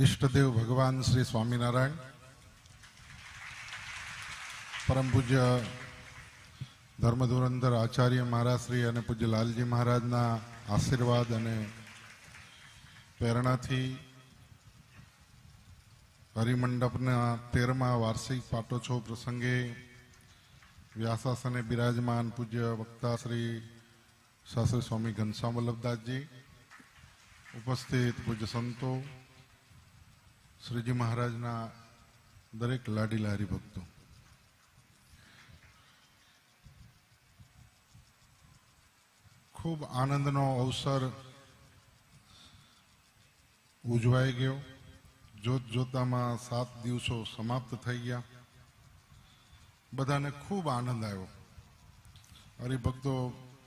ઈષ્ટદેવ ભગવાન શ્રી સ્વામિનારાયણ પરમ પૂજ્ય ધર્મધુરંધર આચાર્ય મહારાજ શ્રી અને પૂજ્ય લાલજી મહારાજના આશીર્વાદ અને પ્રેરણાથી હરિમંડપના તેરમા વાર્ષિક પાટોત્સવ પ્રસંગે વ્યાસાસને બિરાજમાન પૂજ્ય વક્તા શ્રી શાસ્ત્રી સ્વામી ઘનશ્યામ વલ્લભદાસજી ઉપસ્થિત પૂજ્ય સંતો શ્રીજી મહારાજના દરેક લાડીલા હરિભક્તો ખૂબ આનંદનો અવસર ઉજવાઈ ગયો. જોત જોતામાં સાત દિવસો સમાપ્ત થઈ ગયા. બધાને ખૂબ આનંદ આવ્યો. હરિભક્તો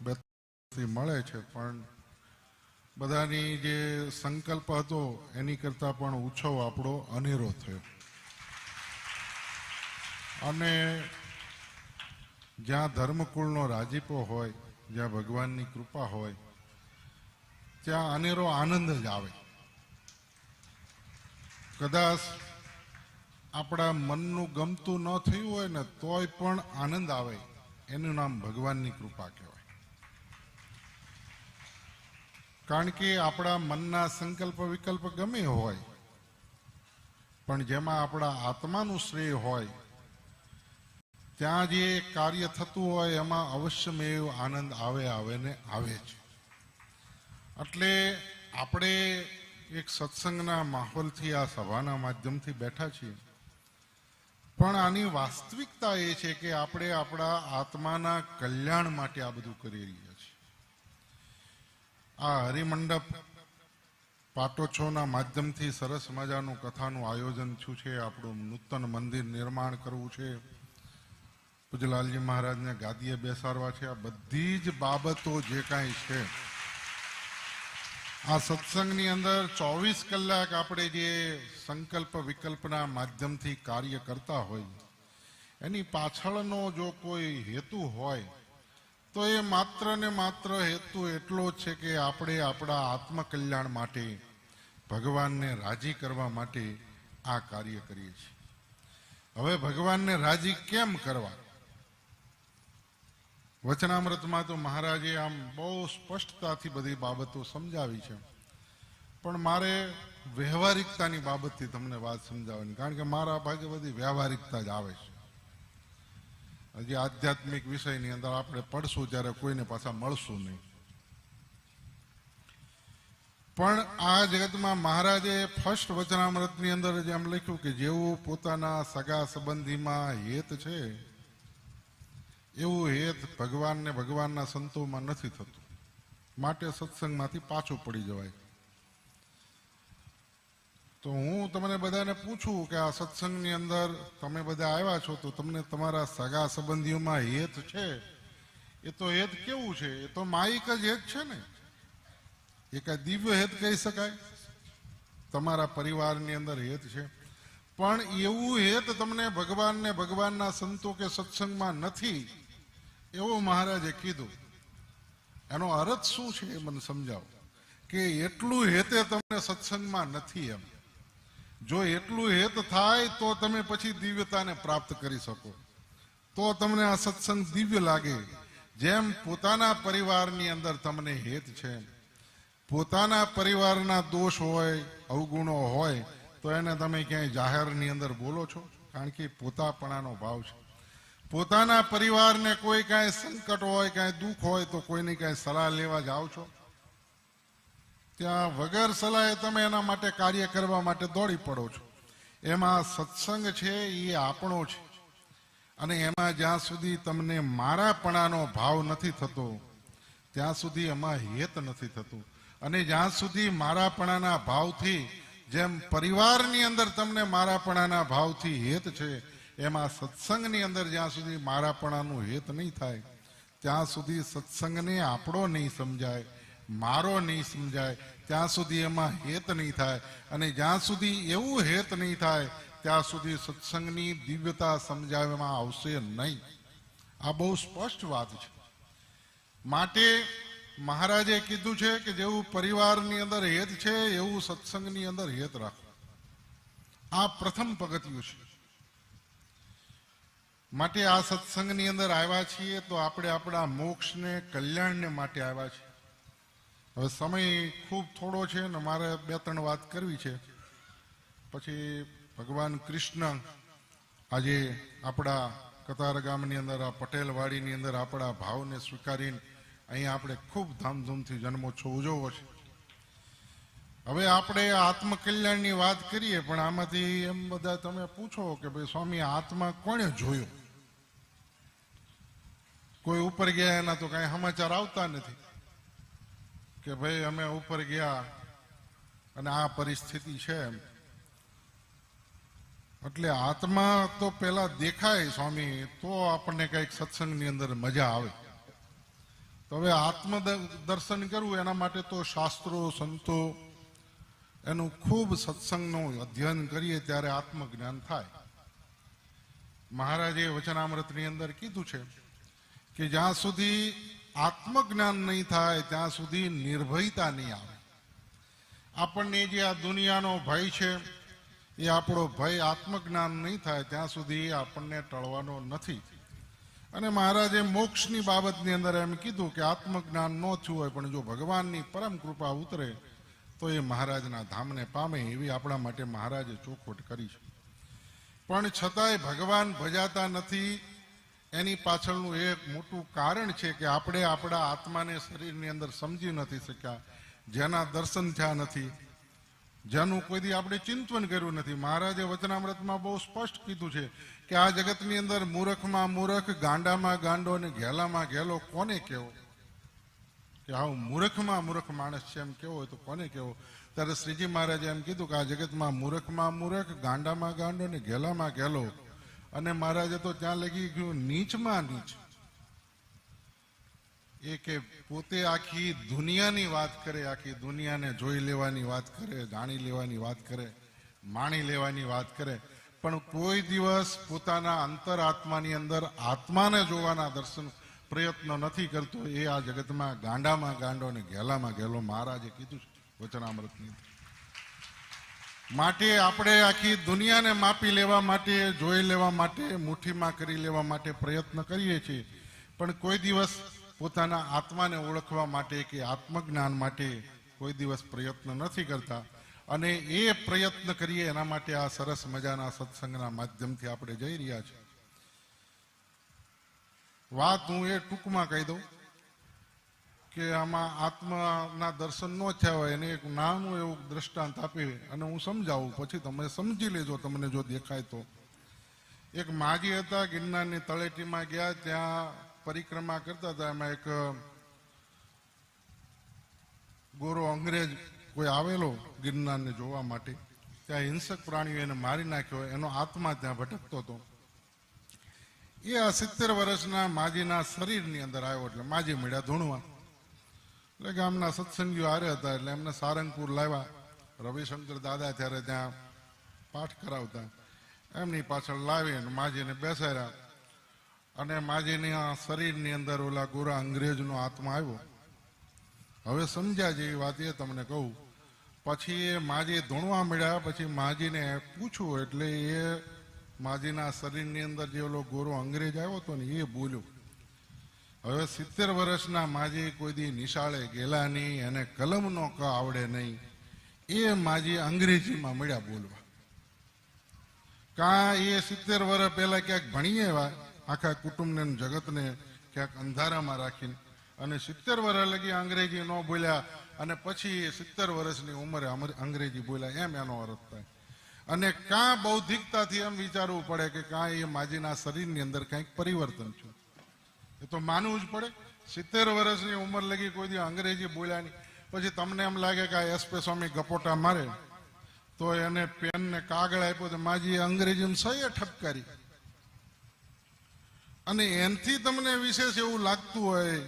બે મળે છે, પણ બધાની જે સંકલ્પ હતો, એની કરતાં પણ ઉત્સવ આપણો અનેરો થયો. અને જ્યાં ધર્મકુળનો રાજીપો હોય, જ્યાં ભગવાનની કૃપા હોય, ત્યાં અનેરો આનંદ જ આવે. કદાચ આપણા મનનું ગમતું ન થયું હોય ને, તોય પણ આનંદ આવે. એનું નામ ભગવાનની કૃપા કહેવાય. કારણ કે આપણા મનના સંકલ્પ વિકલ્પ ગમે હોય, પણ જેમાં આપણા આત્માનું શ્રેય હોય, ત્યાં જે કાર્ય થતું હોય એમાં અવશ્યમેવ આનંદ આવે આવે ને આવે છે એટલે આપણે એક સત્સંગના માહોલથી, આ સભાના માધ્યમથી બેઠા છીએ. પણ આની વાસ્તવિકતા એ છે કે આપણે આપણા આત્માના કલ્યાણ માટે આ બધું કરી આ હરિમંડપ પાટોત્સવના માધ્યમથી સરસ મજાનું કથાનું આયોજન થયું છે. આપણું નૂતન મંદિર નિર્માણ કરવું છે. પૂજલાલજી મહારાજને ગાદીએ બેસાડવા છે. આ બધી જ બાબતો જે કાંઈ છે. આ સત્સંગની અંદર ચોવીસ કલાક આપણે જે સંકલ્પ વિકલ્પના માધ્યમથી કાર્ય કરતા હોય, એની પાછળનો જો કોઈ હેતુ હોય તો એ માત્ર ને માત્ર હેતુ એટલો છે કે આપણે આપણા આત્મકલ્યાણ માટે, ભગવાનને રાજી કરવા માટે આ કાર્ય કરીએ છીએ. હવે ભગવાનને રાજી કેમ કરવા? વચનામૃતમાં તો મહારાજે આમ બહુ સ્પષ્ટતાથી બધી બાબતો સમજાવી છે. પણ મારે વ્યવહારિકતાની બાબતથી તમને વાત સમજાવવાની, કારણ કે મારા ભાગે બધી વ્યવહારિકતા જ આવે છે. હજી આધ્યાત્મિક વિષયની અંદર આપણે પડશું ત્યારે કોઈને પાછા મળશું નહીં. પણ આ જગતમાં મહારાજે ફર્સ્ટ વચનામૃતની અંદર જેમ લખ્યું કે જેવું પોતાના સગા સંબંધીમાં હેત છે, એવું હેત ભગવાનને ભગવાનના સંતોમાં નથી થતું. માટે સત્સંગમાંથી પાછું પડી જવાય. તો હું તમને બધાને પૂછું કે આ સત્સંગની અંદર તમે બધા આવ્યા છો તો તમને તમારા સગા સંબંધીઓમાં હેત છે? એ તો હેત કેવું છે? એ તો માયિક જ હેત છે ને? એ કાંઈ દિવ્ય હેત કહી શકાય? તમારા પરિવારની અંદર હેત છે. પણ એવું હેત તમને ભગવાનને ભગવાનના સંતો કે સત્સંગમાં નથી. એવો મહારાજે કીધું. એનો અર્થ શું છે એ મને સમજાવો. કે એટલું હેતે તમને સત્સંગમાં નથી એમ. જો એટલું હેત થાય તો તમે પછી દિવ્યતાને પ્રાપ્ત કરી શકો. તો તમને આ સત્સંગ દિવ્ય લાગે. જેમ પોતાના પરિવારની અંદર તમને હેત છે. પોતાના પરિવારના દોષ હોય, અવગુણો હોય, તો એને તમે ક્યાંય જાહેરની અંદર બોલો છો? કારણ કે પોતાપણાનો ભાવ છે. પોતાના પરિવારને કોઈ કાંઈ સંકટ હોય, કાંઈ દુઃખ હોય, તો કોઈની કાંઈ સલાહ લેવા જાઓ છો? ત્યાં વગર સલાહે તમે એના માટે કાર્ય કરવા માટે દોડી પડો છો. એમાં સત્સંગ છે, એ આપણો છે. અને એમાં જ્યાં સુધી તમને મારાપણાનો ભાવ નથી થતો, ત્યાં સુધી એમાં હેત નથી થતું. અને જ્યાં સુધી મારાપણાના ભાવથી, જેમ પરિવારની અંદર તમને મારાપણાના ભાવથી હેત છે, એમાં સત્સંગની અંદર જ્યાં સુધી મારાપણાનું હેત નહીં થાય, ત્યાં સુધી સત્સંગને આપણો નહીં સમજાય. મારો નહીં સમજાય, ત્યાં સુધી એમાં હેત નહીં થાય. અને જ્યાં સુધી એવું હેત નહીં થાય, ત્યાં સુધી સત્સંગની દિવ્યતા સમજાવવામાં આવશે નહીં. આ બહુ સ્પષ્ટ વાત છે. માટે મહારાજે કીધું છે કે જેવું પરિવારની અંદર હેત છે, એવું સત્સંગની અંદર હેત રાખો. આ પ્રથમ પગથિયું છે. માટે આ સત્સંગની અંદર આવ્યા છીએ તો આપણે આપણા મોક્ષને, કલ્યાણને માટે આવ્યા છીએ. હવે સમય ખૂબ થોડો છે ને મારે બે ત્રણ વાત કરવી છે. પછી ભગવાન કૃષ્ણ આજે આપણા કતાર ગામની અંદર, આ પટેલવાડીની અંદર આપણા ભાવને સ્વીકારીને અહીંયા આપણે ખૂબ ધામધૂમથી જન્મોત્સવ ઉજવવો છે. હવે આપણે આત્મકલ્યાણની વાત કરીએ, પણ આમાંથી એમ બધા તમે પૂછો કે ભાઈ સ્વામી આત્મા કોણે જોયો? કોઈ ઉપર ગયા એના તો કાંઈ સમાચાર આવતા નથી. કે ભાઈ, અમે ઉપર ગયા અને આ પરિસ્થિતિ છે એમ. એટલે આત્મા તો પેલા દેખાય સ્વામી, તો આપણને કંઈક સત્સંગની અંદર મજા આવે. તો હવે આત્મ દર્શન કરવું, એના માટે તો શાસ્ત્રો, સંતો, એનું ખૂબ સત્સંગનું અધ્યયન કરીએ ત્યારે આત્મજ્ઞાન થાય. મહારાજે વચનામૃતની અંદર કીધું છે કે જ્યાં સુધી આત્મજ્ઞાન નહીં થાય, ત્યાં સુધી નિર્ભયતા નહીં આવે. આપણને જે આ દુનિયાનો ભય છે, એ આપણો ભય આત્મજ્ઞાન નહીં થાય, ત્યાં સુધી આપણને ટળવાનો નથી. અને મહારાજે મોક્ષની બાબતની અંદર એમ કીધું કે આત્મજ્ઞાન ન થયું હોય, પણ જો ભગવાનની પરમ કૃપા ઉતરે, તો એ મહારાજના ધામને પામે એવી આપણા માટે મહારાજે ચોખવટ કરી છે. પણ છતાંય ભગવાન ભજાતા નથી એની પાછળનું એક મોટું કારણ છે કે આપણે આપણા આત્માને શરીરની અંદર સમજી નથી શક્યા, જેના દર્શન થયા નથી. જેનું કોઈ દી આપણે ચિંતન કર્યું નથી. મહારાજે વચનામૃતમાં બહુ સ્પષ્ટ કીધું છે કે આ જગતની અંદર મૂરખમાં મૂરખ, ગાંડામાં ગાંડો અને ઘેલામાં ઘેલો કોને કેવો? કે આવું મૂરખમાં મૂરખ માણસ છે એમ કેવો હોય તો કોને કેવો? ત્યારે શ્રીજી મહારાજે એમ કીધું કે આ જગતમાં મૂરખમાં મૂરખ, ગાંડામાં ગાંડો ને ઘેલામાં ઘેલો અને મહારાજે તો ત્યાં લગી ગયું નીચમાં નીચ. એ કે પોતે આખી દુનિયાની વાત કરે, આખી દુનિયાને જોઈ લેવાની વાત કરે, જાણી લેવાની વાત કરે, માણી લેવાની વાત કરે. પણ કોઈ દિવસ પોતાના અંતરાત્માની અંદર આત્માને જોવાના દર્શન પ્રયત્ન નથી કરતો. એ આ જગતમાં ગાંડામાં ગાંડો અને ઘેલામાં ઘેલો. મહારાજે કીધું છે વચનામૃતની. માટે આપણે આખી દુનિયાને માપી લેવા માટે, જોઈ લેવા માટે, મુઠ્ઠીમાં કરી લેવા માટે પ્રયત્ન કરીએ છીએ. પણ કોઈ દિવસ પોતાના આત્માને ઓળખવા માટે કે આત્મજ્ઞાન માટે કોઈ દિવસ પ્રયત્ન નથી કરતા. અને એ પ્રયત્ન કરીએ એના માટે આ સરસ મજાના સત્સંગના માધ્યમથી આપણે જઈ રહ્યા છીએ. વાત હું એ ટૂંકમાં કહી દઉં. કે આમાં આત્માના દર્શન ન થયા હોય એને એક નાનું એવું દ્રષ્ટાંત આપી અને હું સમજાવું, પછી તમે સમજી લેજો તમને જો દેખાય તો. એક માજી હતા, ગિરનારની તળેટીમાં ગયા, ત્યાં પરિક્રમા કરતા હતા. એમાં એક, ગોરો અંગ્રેજ કોઈ આવેલો ગિરનારને જોવા માટે. ત્યાં હિંસક પ્રાણીઓ એને મારી નાખ્યો, એનો આત્મા ત્યાં ભટકતો હતો. એ આ સિત્તેર વર્ષના માજીના શરીરની અંદર આવ્યો, એટલે માજી મળ્યા ધૂણવા. એટલે ગામના સત્સંગીઓ હારે હતા એટલે એમને સારંગપુર લાવ્યા. રવિશંકર દાદા ત્યારે ત્યાં પાઠ કરાવતા. એમની પાછળ લાવીને માજીને બેસાડ્યા. અને માજીની આ શરીરની અંદર ઓલા ગોરા અંગ્રેજનો આત્મા આવ્યો. હવે સમજ્યા જેવી વાત એ તમને કહું. પછી એ માજી ધોણવા મળ્યા, પછી માજીને પૂછ્યું એટલે એ માજીના શરીરની અંદર જે ઓલો ગોરો અંગ્રેજ આવ્યો હતો ને એ બોલ્યો હવે સિત્તેર વર્ષના માજી કોઈ દી નિશાળે ગયેલા નહીં એને કલમનો ક આવડે નહીં. એ માજી અંગ્રેજીમાં મળ્યા બોલવા. કા એ સિત્તેર વર્ષ પહેલા ક્યાંક ભણીએ એવા આખા કુટુંબને જગતને ક્યાંક અંધારામાં રાખીને. અને સિત્તેર વર્ષ લગી અંગ્રેજી ન બોલ્યા અને પછી સિત્તેર વર્ષની ઉંમરે અંગ્રેજી બોલ્યા. એમ એનો અર્થ થાય. અને કાં બૌદ્ધિકતાથી એમ વિચારવું પડે કે કાં એ માજીના શરીરની અંદર કંઈક પરિવર્તન છે એ તો માનવું જ પડે. સિત્તેર વર્ષની ઉંમર લગી કોઈ દી અંગ્રેજી બોલ્યા નહીં. પછી તમને એમ લાગે કે આ એસપે સ્વામી ગપોટા મારે. તો એને પેન ને કાગળ આપ્યો તો માજી અંગ્રેજીમાં સહી ઠપકારી અને એનથી તમને વિશેષ એવું લાગતું હોય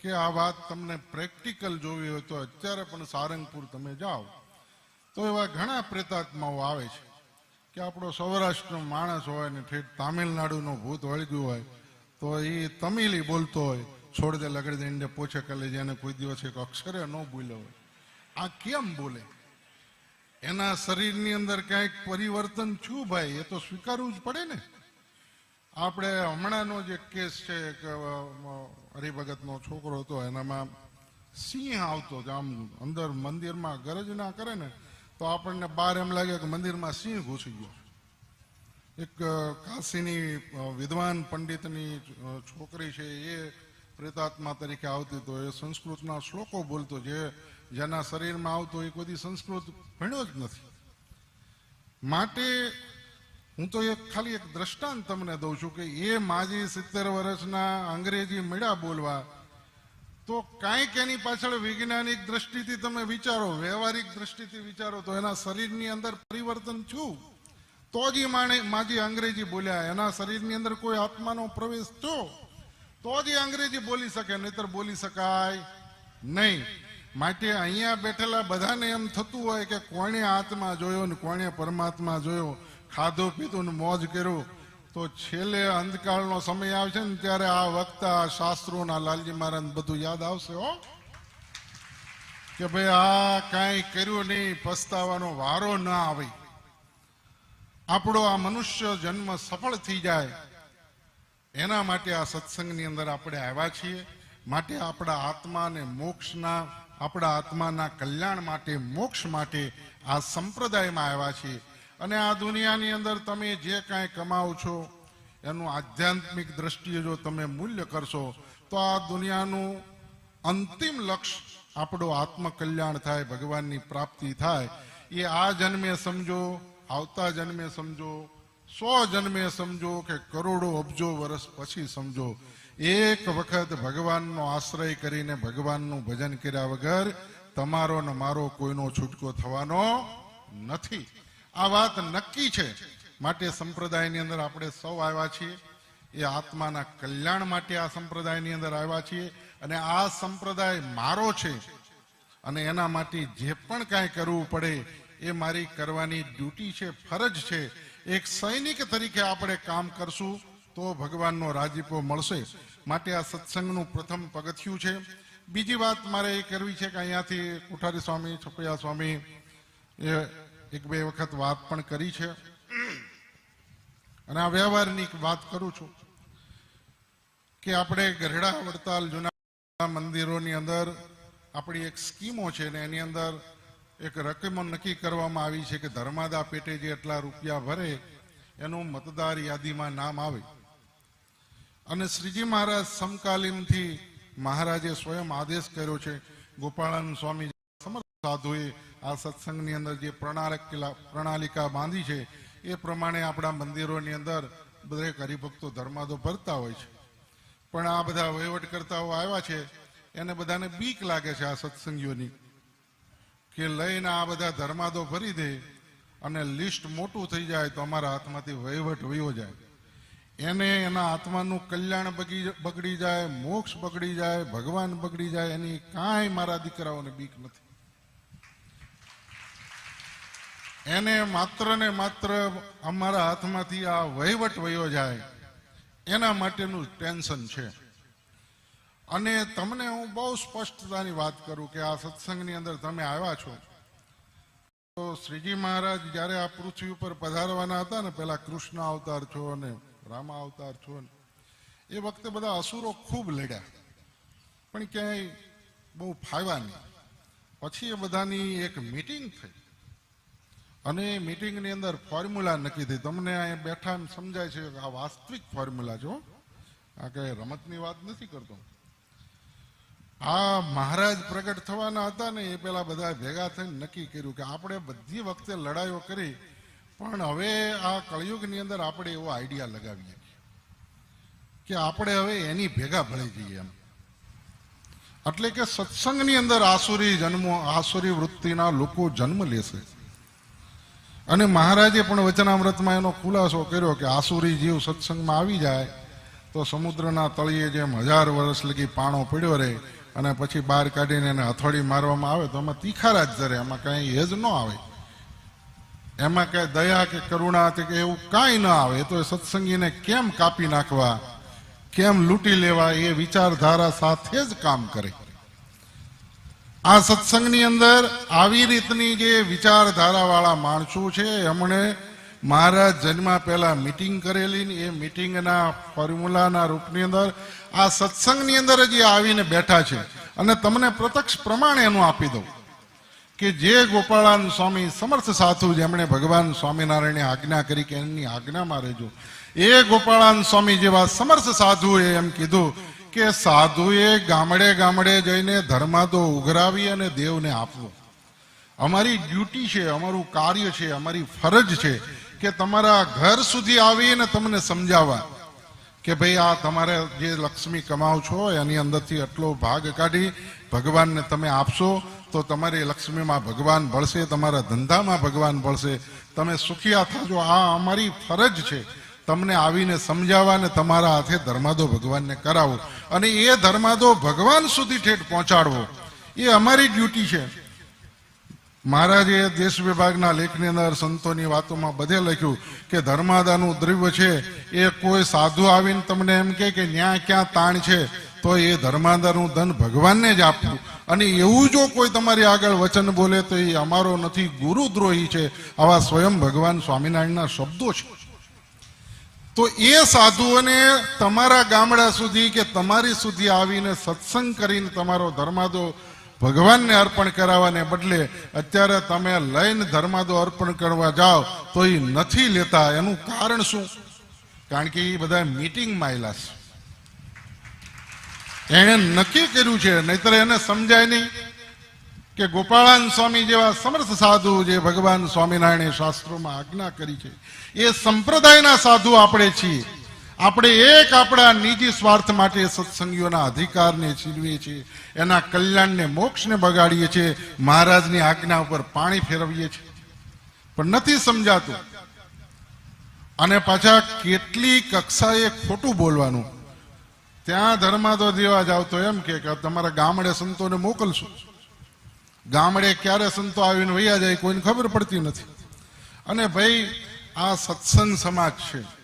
કે આ વાત તમને પ્રેક્ટિકલ જોવી હોય તો અત્યારે પણ સારંગપુર તમે જાઓ. તો એવા ઘણા પ્રેતાત્માઓ આવે છે કે આપણો સૌરાષ્ટ્રનો માણસ હોય ને ઠેઠ તામિલનાડુનો ભૂત વળગ્યું હોય તો એ તમિલી બોલતો હોય, છોડ દે લગડી દે, એને પોછે કલે જેને કોઈ દિવસ એક અક્ષરે ન બોલ્યો હોય. આ કેમ બોલે? એના શરીરની અંદર ક્યાંક પરિવર્તન થયું ભાઈ, એ તો સ્વીકારવું જ પડે ને. આપણે હમણાંનો જે કેસ છે કે હરિભગતનો છોકરો હતો, એનામાં સિંહ આવતો આમ અંદર મંદિરમાં ગરજ ના કરે ને, તો આપણને બહાર એમ લાગે કે મંદિરમાં સિંહ ઘૂસી ગયો. એક કાશીની વિદ્વાન પંડિતની છોકરી છે, એ પ્રેતાત્મા તરીકે આવતી તો એ સંસ્કૃતના શ્લોકો બોલતો જે જેના શરીરમાં આવતો એ કોઈ સંસ્કૃત ભણ્યો જ નથી. માટે હું તો એક, ખાલી એક દ્રષ્ટાંત તમને દઉં છું કે એ માજી સિત્તેર વર્ષના અંગ્રેજી મળ્યા બોલવા, તો કાંઈક એની પાછળ વૈજ્ઞાનિક દ્રષ્ટિથી તમે વિચારો, વ્યવહારિક દ્રષ્ટિથી વિચારો, તો એના શરીરની અંદર પરિવર્તન થયું. તો જ માણે માજી અંગ્રેજી બોલ્યા, એના શરીરની અંદર કોઈ આત્માનો પ્રવેશ થયો? તો જ અંગ્રેજી બોલી શકે, નહીતર બોલી શકાય નહીં. માટે અહીંયા બેઠેલા બધાને એમ થતું હોય કે કોણે આત્મા જોયો ને કોણે પરમાત્મા જોયો, ખાધું પીધું ને મોજ કર્યું. તો છેલ્લે અંધકાળનો સમય આવશે ને ત્યારે આ વક્તા શાસ્ત્રોના લાલજી મહારાજ બધું યાદ આવશે, હો. કે ભાઈ આ કાંઈ કર્યું નહીં, પસ્તાવાનો વારો ના આવે. આપણો આ મનુષ્ય જન્મ સફળ થઈ જાય, એના માટે આ સત્સંગની અંદર આપણે આવ્યા છીએ. માટે આપણા આત્માને મોક્ષના, આપણા આત્માના કલ્યાણ માટે, મોક્ષ માટે આ સંપ્રદાયમાં આવ્યા છીએ. અને આ દુનિયાની અંદર તમે જે કાંઈ કમાવો છો, એનું આધ્યાત્મિક દ્રષ્ટિએ જો તમે મૂલ્ય કરશો, તો આ દુનિયાનું અંતિમ લક્ષ્ય આપણું આત્મકલ્યાણ થાય, ભગવાનની પ્રાપ્તિ થાય. એ આ જન્મે સમજો આવતા જન્મે સમજો, સો જન્મે સમજો કે કરોડો અબજો વર્ષ પછી સમજો. એક વખત ભગવાનનો આશ્રય કરીને ભગવાનનું ભજન કર્યા વગર તમારો ને મારો કોઈનો છૂટકો થવાનો નથી. આ વાત નક્કી છે. માટે સંપ્રદાયની અંદર આપણે સૌ આવ્યા છીએ. એ આત્માના કલ્યાણ માટે આ સંપ્રદાયની અંદર આવ્યા છીએ. અને આ સંપ્રદાય મારો છે. અને એના માટે જે પણ કાંઈ કરવું પડે એ મારી કરવાની ડ્યુટી છે, ફરજ છે. એક સૈનિક તરીકે આપણે કામ કરશું તો ભગવાનનો રાજીપો મળશે. માટે આ સત્સંગનું પ્રથમ પગથિયું છે. બીજી વાત મારે એ કરવી છે કે અહીંયાથી કુઠારી સ્વામી છપૈયા સ્વામી, એ એક બે વખત વાત પણ કરી છે. અને આ વ્યવહારની વાત કરું છું કે આપણે ગરડા વડતાલ જૂના મંદિરોની અંદર આપણી એક સ્કીમો છે ને એની અંદર એક રકમ નક્કી કરવામાં આવી છે કે ધર્માદા પેટે જે એટલા રૂપિયા ભરે, એનું મતદાર યાદીમાં નામ આવે. અને શ્રીજી મહારાજ સમકાલીનથી મહારાજે સ્વયં આદેશ કર્યો છે, ગોપાળાનંદ સ્વામી સમર્થ સાધુએ આ સત્સંગની અંદર જે પ્રણાલિકા પ્રણાલિકા બાંધી છે, એ પ્રમાણે આપણા મંદિરોની અંદર દરેક હરિભક્તો ધર્માદો ભરતા હોય છે. પણ આ બધા વહીવટકર્તાઓ આવ્યા છે, એને બધાને બીક લાગે છે આ સત્સંગીઓની. કે લઈને આ બધા ધર્માદો ભરી દે અને લિસ્ટ મોટું થઈ જાય તો અમારા હાથમાંથી વહીવટ વયો જાય. એને એના આત્માનું કલ્યાણ બગી- બગડી જાય, મોક્ષ બગડી જાય, ભગવાન બગડી જાય, એની કાંઈ મારા દીકરાઓને બીક નથી. એને માત્ર ને માત્ર અમારા હાથમાંથી આ વહીવટ વયો જાય, એના માટેનું ટેન્શન છે. અને તમને હું બહુ સ્પષ્ટતાની વાત કરું કે આ સત્સંગની અંદર તમે આવ્યા છો. તો શ્રીજી મહારાજ જ્યારે આ પૃથ્વી ઉપર પધારવાના હતા ને પેલા કૃષ્ણ અવતાર છો અને રામા અવતાર છો ને, એ વખતે બધા અસુરો ખૂબ લડ્યા. પણ ક્યાંય બહુ ફાવ્યા નહીં. પછી એ બધાની એક મીટિંગ થઈ. અને એ મીટિંગની અંદર ફોર્મ્યુલા નક્કી થઈ. તમને અહીંયા બેઠા સમજાય છે આ વાસ્તવિક ફોર્મ્યુલા જો આ કઈ રમતની વાત નથી કરતો. આ મહારાજ પ્રગટ થવાના હતા ને, એ પેલા બધા ભેગા થઈને નક્કી કર્યું કે આપણે બધી વખતે લડાઈઓ કરી, પણ હવે આ કળિયુગની અંદર આપણે એવો આઈડિયા લગાવીએ કે આપણે હવે એની ભેગા ભળી જઈએ એમ. એટલે કે સત્સંગની અંદર આસુરી જન્મો, આસુરી વૃત્તિના લોકો જન્મ લેશે. અને મહારાજે પણ વચનામૃતમાં એનો ખુલાસો કર્યો કે આસુરી જીવ સત્સંગમાં આવી જાય, તો સમુદ્રના તળિયે જેમ હજાર વર્ષ લગી પાણો પડ્યો રહે અને પછી બહાર કાઢીને એને હથોડી મારવામાં આવે તો એમાં તીખારા જ જરે એમાં કાંઈ હેજ ન આવે. એમાં કઈ દયા કે કરુણા કે એવું કાંઈ ન આવે. તો એ સત્સંગીને કેમ કાપી નાખવા? કેમ લૂંટી લેવા? એ વિચારધારા સાથે જ કામ કરે. આ સત્સંગની અંદર આવી રીતની જે વિચારધારાવાળા માણસો છે, એમણે મહારાજ જન્મ પહેલા મિટિંગ કરેલી એ મિટિંગના ફોર્મ્યુલાના રૂપની અંદર આ સત્સંગની અંદર જ એ આવીને બેઠા છે. અને તમને પ્રત્યક્ષ પ્રમાણ એનું આપી દઉં કે જે ગોપાળાન સ્વામી સમર્થ સાધુ જેમણે ભગવાન સ્વામિનારાયણે આજ્ઞા કરી કે એમની આજ્ઞામાં રહેજો. એ ગોપાળાન સ્વામી જેવા સમર્થ સાધુએ એમ કીધું કે સાધુએ ગામડે ગામડે જઈને ધર્માદો ઉઘરાવી અને દેવને આપવો. અમારી ડ્યુટી છે, અમારું કાર્ય છે, અમારી ફરજ છે કે તમારા ઘર સુધી આવીને તમને સમજાવવા કે ભાઈ આ તમારે જે લક્ષ્મી કમાવ છો, એની અંદરથી આટલો ભાગ કાઢી ભગવાનને તમે આપશો, તો તમારી લક્ષ્મીમાં ભગવાન ભળશે, તમારા ધંધામાં ભગવાન ભળશે. તમે સુખિયા થજો આ અમારી ફરજ છે, તમને આવીને સમજાવવા ને તમારા હાથે ધર્માદો ભગવાનને કરાવો. અને એ ધર્માદો ભગવાન સુધી ઠેઠ પહોંચાડવો. એ અમારી ડ્યુટી છે. મહારાજે દેશ વિભાગના લેખની અંદર સંતોની વાતોમાં બધે લખ્યું કે ધર્માદાનું દ્રવ્ય છે, એ કોઈ સાધુ આવીને તમને એમ કે ન્યા ક્યાં તાણ છે, તો એ ધર્માદાનું ધન ભગવાનને જ આપવું. અને એવું જો કોઈ તમારી આગળ વચન બોલે તો એ અમારો નથી ગુરુદ્રોહી છે, આવા સ્વયં ભગવાન સ્વામિનારાયણના શબ્દો છે. તો એ સાધુઓને તમારા ગામડા સુધી કે તમારી સુધી આવીને સત્સંગ કરીને તમારો ધર્માદો ભગવાનને અર્પણ કરાવવાને બદલે અત્યારે તમે લઈને ધર્માદો અર્પણ કરવા જાઓ તો એ નથી લેતા. એનું કારણ શું? કારણ કે એ બધા મિટિંગમાં આવેલા છે. એણે નક્કી કર્યું છે, નહીતર એને સમજાય નહીં કે ગોપાળાન સ્વામી જેવા સમર્થ સાધુ જે ભગવાન સ્વામિનારાયણે શાસ્ત્રોમાં આજ્ઞા કરી છે, એ સંપ્રદાયના સાધુ આપણે છીએ. આપણે એક આપણા નિજી સ્વાર્થ માટે સત્સંગીઓના અધિકારને છીનવીએ છીએ, એના કલ્યાણને, મોક્ષને બગાડીએ છીએ, મહારાજની આજ્ઞા ઉપર પાણી ફેરવીએ છીએ. પણ નથી સમજાતું. અને પાછા કેટલી કક્ષાએ ખોટું બોલવાનું. ત્યાં ધર્માદો દેવા જાવ તો એમ કે તમારા ગામડે સંતોને મોકલશું. ગામડે ક્યારે સંતો આવીને વૈયા જાય કોઈને ખબર પડતી નથી. અને ભાઈ, આ સત્સંગ સમાજ છે.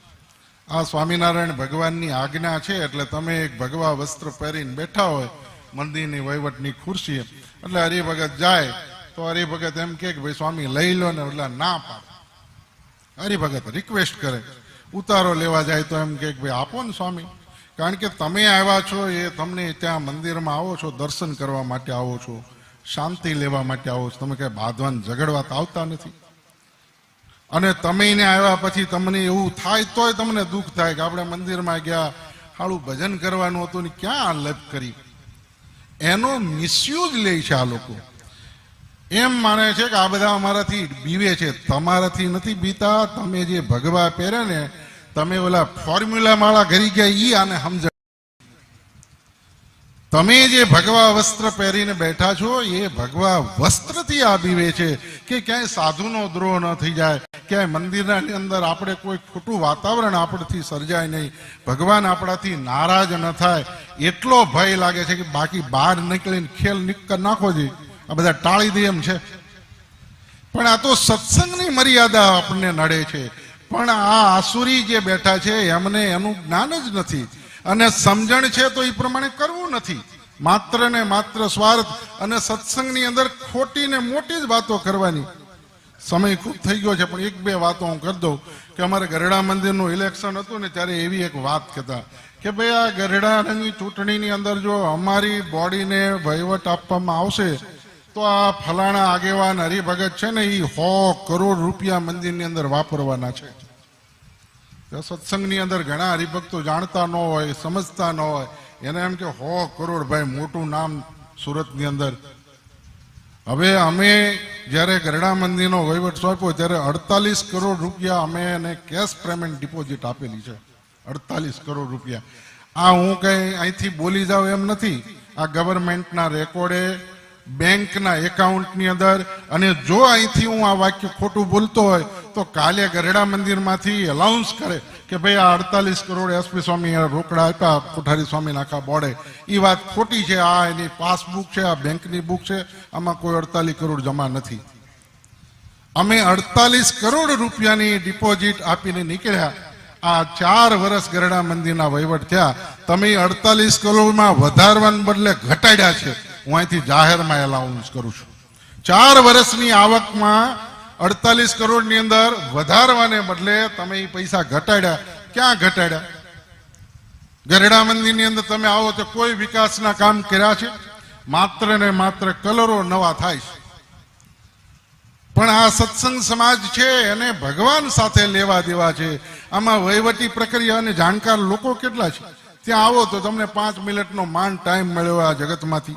આ સ્વામિનારાયણ ભગવાનની આજ્ઞા છે એટલે તમે એક ભગવા વસ્ત્ર પહેરીને બેઠા હોય મંદિરની વહીવટની ખુરશી એટલે હરિભગત જાય તો હરિભગત એમ કે, ભાઈ સ્વામી લઈ લો ને એટલે ના પાડે. હરિભગત રિક્વેસ્ટ કરે. ઉતારો લેવા જાય તો એમ કે, ભાઈ આપો ને સ્વામી. કારણ કે તમે આવ્યા છો, એ તમને ત્યાં મંદિરમાં આવો છો, દર્શન કરવા માટે આવો છો, શાંતિ લેવા માટે આવો છો. તમે કઈ બાંધવાને ઝઘડવા તો આવતા નથી. અને તમે એને આવ્યા પછી તમને એવું થાય તોય તમને દુઃખ થાય કે આપણે મંદિરમાં ગયા, હાળું ભજન કરવાનું હતું ને ક્યાં આ લપ કરી? એનો મિસયુઝ લે છે આ લોકો. એમ માને છે કે આ બધા અમારાથી બીવે છે. તમારાથી નથી બીતા. તમે જે ભગવા પહેરે ને, તમે ઓલા ફોર્મ્યુલા માળા ઘરી ગયા એ આને સમજ તમે જે ભગવા વસ્ત્ર પહેરીને બેઠા છો, એ ભગવા વસ્ત્રથી આ બીવે છે કે ક્યાંય સાધુનો દ્રોહ ન થઈ જાય, ક્યાંય મંદિરની અંદર આપણે કોઈ ખોટું વાતાવરણ આપણથી સર્જાય નહીં, ભગવાન આપણાથી નારાજ ન થાય. એટલો ભય લાગે છે કે બાકી બહાર નીકળીને ખેલ નીકળ નાખો જી આ બધા ટાળી દે એમ છે. પણ આ તો સત્સંગની મર્યાદા આપણને નડે છે. પણ આ આસુરી જે બેઠા છે, એમને એનું જ્ઞાન જ નથી. અને સમજણ છે તો એ પ્રમાણે કરવું નથી. માત્ર ને માત્ર સ્વાર્થ અને સત્સંગની અંદર ખોટી ને મોટી જ વાતો કરવાની. સમય ખૂબ થઈ ગયો છે, પણ એક બે વાતો હું કરી દઉં કે અમારે ગરડા મંદિરનું ઇલેક્શન હતું ને ત્યારે એવી એક વાત કહેતા કે ભાઈ આ ગરડાની ચૂંટણીની અંદર જો અમારી બોડીને વહીવટ આપવામાં આવશે, તો આ ફલાણા આગેવાન હરિભગત છે ને એ સો કરોડ રૂપિયા મંદિરની અંદર વાપરવાના છે. સત્સંગની અંદર ઘણા હરિભક્તો જાણતા ન હોય, સમજતા ન હોય, એને એમ કે, હો, કરોડ ભાઈ, મોટું નામ સુરતની અંદર. હવે અમે જ્યારે ગરડા મંદિરનો વહીવટ સોંપ્યો, ત્યારે અડતાલીસ કરોડ રૂપિયા અમે એને કેશ પેમેન્ટ ડિપોઝિટ આપેલી છે. અડતાલીસ કરોડ રૂપિયા. આ હું કઈ અહીંથી બોલી જાઉં એમ નથી. આ ગવર્મેન્ટના રેકોર્ડે બેંકના એકાઉન્ટની અંદર, અને જો અહીંથી હું આ વાક્ય ખોટું બોલતો હોય તો કાલે ગરડા મંદિરમાંથી અલાઉન્સ કરે કે ભાઈ આ અડતાલીસ કરોડ એસપી સ્વામી રોકડા આપ્યા, કોઠારી સ્વામી નાખા બોર્ડે એ વાત ખોટી છે, આ એની પાસબુક છે, આ બેંકની બુક છે, આમાં કોઈ અડતાલીસ કરોડ જમા નથી. અમે અડતાલીસ કરોડ રૂપિયાની ડિપોઝિટ આપીને નીકળ્યા. આ ચાર વર્ષ ગરડા મંદિરના વહીવટ થયા. તમે અડતાલીસ કરોડમાં વધારવાને બદલે ઘટાડ્યા છે. હું અહીંથી જાહેરમાં એલાઉન્સ કરું છું. ચાર વર્ષની આવકમાં અડતાલીસ કરોડની અંદર વધારવાને બદલે તમે એ પૈસા ઘટાડ્યા. ક્યાં ઘટાડ્યા? ગરડા મંદિરની અંદર તમે આવો તો કોઈ વિકાસના કામ કર્યા છે? માત્ર ને માત્ર કલરો નવા થાય છે. પણ આ સત્સંગ સમાજ છે એને ભગવાન સાથે લેવા દેવા છે. આમાં વહીવટી પ્રક્રિયા અને જાણકાર લોકો કેટલા છે? ત્યાં આવો તો તમને પાંચ મિનિટનો માન ટાઈમ મળ્યો આ જગતમાંથી.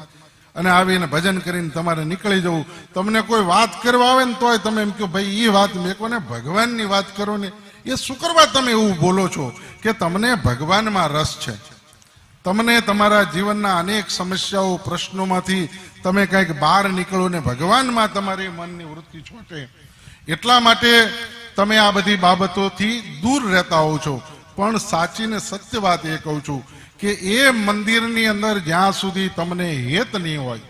અને આવીને ભજન કરીને તમારે નીકળી જવું. તમને કોઈ વાત કરવા આવે ને તોય તમે એમ કહો, ભાઈ એ વાત મેં ને, ભગવાનની વાત કરો ને. એ શું કરવા તમે એવું બોલો છો કે તમને ભગવાનમાં રસ છે. તમને તમારા જીવનના અનેક સમસ્યાઓ, પ્રશ્નોમાંથી તમે કંઈક બહાર નીકળો ને ભગવાનમાં તમારી મનની વૃત્તિ છોટે. એટલા માટે તમે આ બધી બાબતોથી દૂર રહેતા હો છો. પણ સાચી ને સત્ય વાત એ કહું છું કે એ મંદિરની અંદર જ્યાં સુધી તમને હેત નહીં હોય,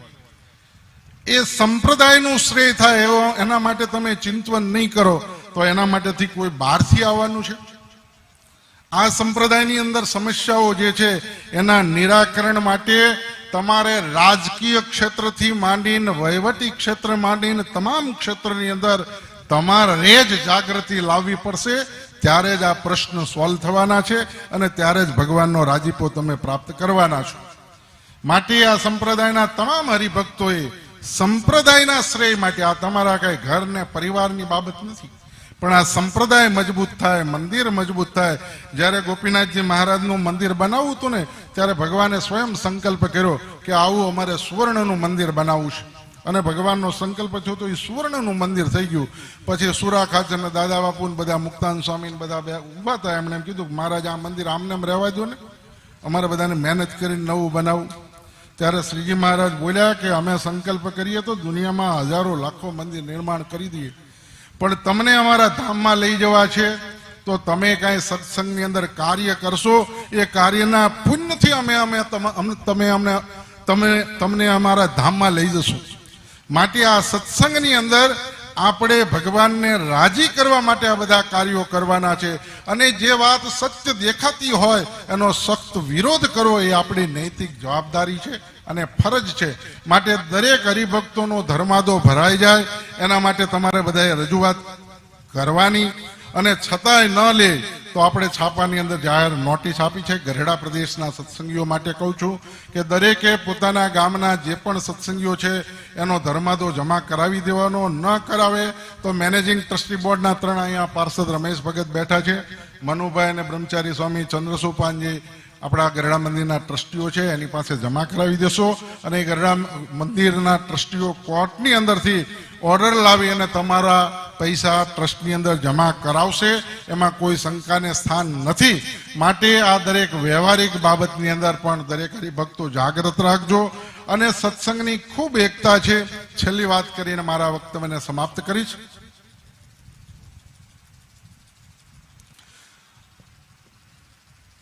એ સંપ્રદાયનું શ્રેય થાય એવો, એના માટે તમે ચિંતવન નહીં કરો, તો એના માટેથી કોઈ બહારથી આવવાનું છે? આ સંપ્રદાયની અંદર સમસ્યાઓ જે છે, એના નિરાકરણ માટે તમારે રાજકીય ક્ષેત્રથી માંડીને વહીવટી ક્ષેત્ર માંડીને તમામ ક્ષેત્રની અંદર તમારે જ જાગૃતિ લાવવી પડશે. ત્યારે જ આ પ્રશ્ન સોલ્વ થવાના છે અને ત્યારે જ ભગવાનનો રાજીપો તમે પ્રાપ્ત કરવાના છો. માટે આ સંપ્રદાયના તમામ હરિભક્તોએ સંપ્રદાયના શ્રેય માટે આ તમારા કઈ ઘર ને પરિવારની બાબત નથી. પણ આ સંપ્રદાય મજબૂત થાય, મંદિર મજબૂત થાય. જ્યારે ગોપીનાથજી મહારાજનું મંદિર બનાવવું હતું ને, ત્યારે ભગવાને સ્વયં સંકલ્પ કર્યો કે આવું અમારે સુવર્ણનું મંદિર બનાવવું છે. અને ભગવાનનો સંકલ્પ થયો તો એ સુવર્ણનું મંદિર થઈ ગયું. પછી સુરા ખાચર દાદા બાપુ બધા મુક્તાન સ્વામી બધા ઊભા હતા એમણે એમ કીધું મહારાજ, આ મંદિર આમને એમ રહેવા દો ને. અમારે બધાને મહેનત કરીને નવું બનાવવું ત્યારે શ્રીજી મહારાજ બોલ્યા કે અમે સંકલ્પ કરીએ તો દુનિયામાં હજારો લાખો મંદિર નિર્માણ કરી દઈએ. પણ તમને અમારા ધામમાં લઈ જવા છે, તો તમે કાંઈ સત્સંગની અંદર કાર્ય કરશો. એ કાર્યના પુણ્યથી અમે અમે તમે અમને તમે તમને અમારા ધામમાં લઈ જશું. માટે આ સત્સંગની અંદર આપણે ભગવાનને રાજી કરવા માટે આ બધા કાર્યો કરવાના છે. અને જે વાત સત્ય દેખાતી હોય, એનો સખ્ત વિરોધ કરવો એ આપણી નૈતિક જવાબદારી છે અને ફરજ છે. માટે દરેક હરિભક્તોનો ધર્માદો ભરાઈ જાય, એના માટે તમારે બધાએ રજૂઆત કરવાની. અને છતાંય ન લે તો આપણે છાપાની અંદર જાહેર નોટિસ આપી છે. ગઢડા પ્રદેશના સત્સંગીઓ માટે કહું છું કે દરેકે પોતાના ગામના જે પણ સત્સંગીઓ છે, એનો ધર્માદો જમા કરાવી દેવાનો ન કરાવે તો મેનેજિંગ ટ્રસ્ટી બોર્ડના ત્રણ અહીંયા પાર્ષદ રમેશ ભગત બેઠા છે. મનુભાઈ અને બ્રહ્મચારી સ્વામી ચંદ્રસુપાનજી આપણા ગરડા મંદિરના ટ્રસ્ટીઓ છે, એની પાસે જમા કરાવી દેશો અને એ ગરડા મંદિરના ટ્રસ્ટીઓ કોર્ટની અંદરથી ઓર્ડર લાવી અને તમારા પૈસા ટ્રસ્ટની અંદર જમા કરાવશે. એમાં કોઈ શંકાને સ્થાન નથી. માટે આ દરેક વ્યવહારિક બાબતની અંદર પણ દરેક હરિભક્તો જાગૃત રાખજો. અને સત્સંગની ખૂબ એકતા છે. છેલ્લી વાત કરીને મારા વક્તવ્યને સમાપ્ત કરીશ.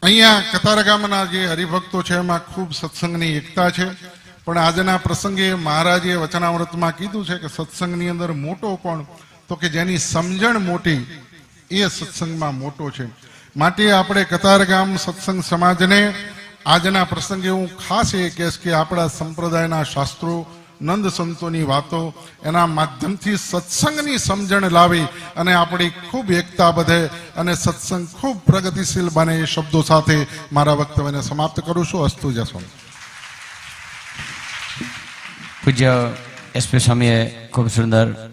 અહીંયા કતારગામના જે હરિભક્તો છે, એમાં ખૂબ સત્સંગની એકતા છે. પણ આજના પ્રસંગે મહારાજે વચનામૃતમાં કીધું છે કે સત્સંગની અંદર મોટો કોણ? તો કે જેની સમજણ મોટી એ સત્સંગમાં મોટો છે. માટે આપણે કતારગામ સત્સંગ સમાજને આજના પ્રસંગે હું ખાસ એ કહેશ કે આપણા સંપ્રદાયના શાસ્ત્રો નંદ સંતોની વાતો એના માધ્યમથી સત્સંગની સમજણ લાવી અને આપણી ખૂબ એકતા વધે અને સત્સંગ ખૂબ પ્રગતિશીલ બને એ શબ્દો સાથે મારા વક્તવ્યને સમાપ્ત કરું છું. અસ્તુ જશો પૂજ્ય એસપી સ્વામીએ ખૂબ સુંદર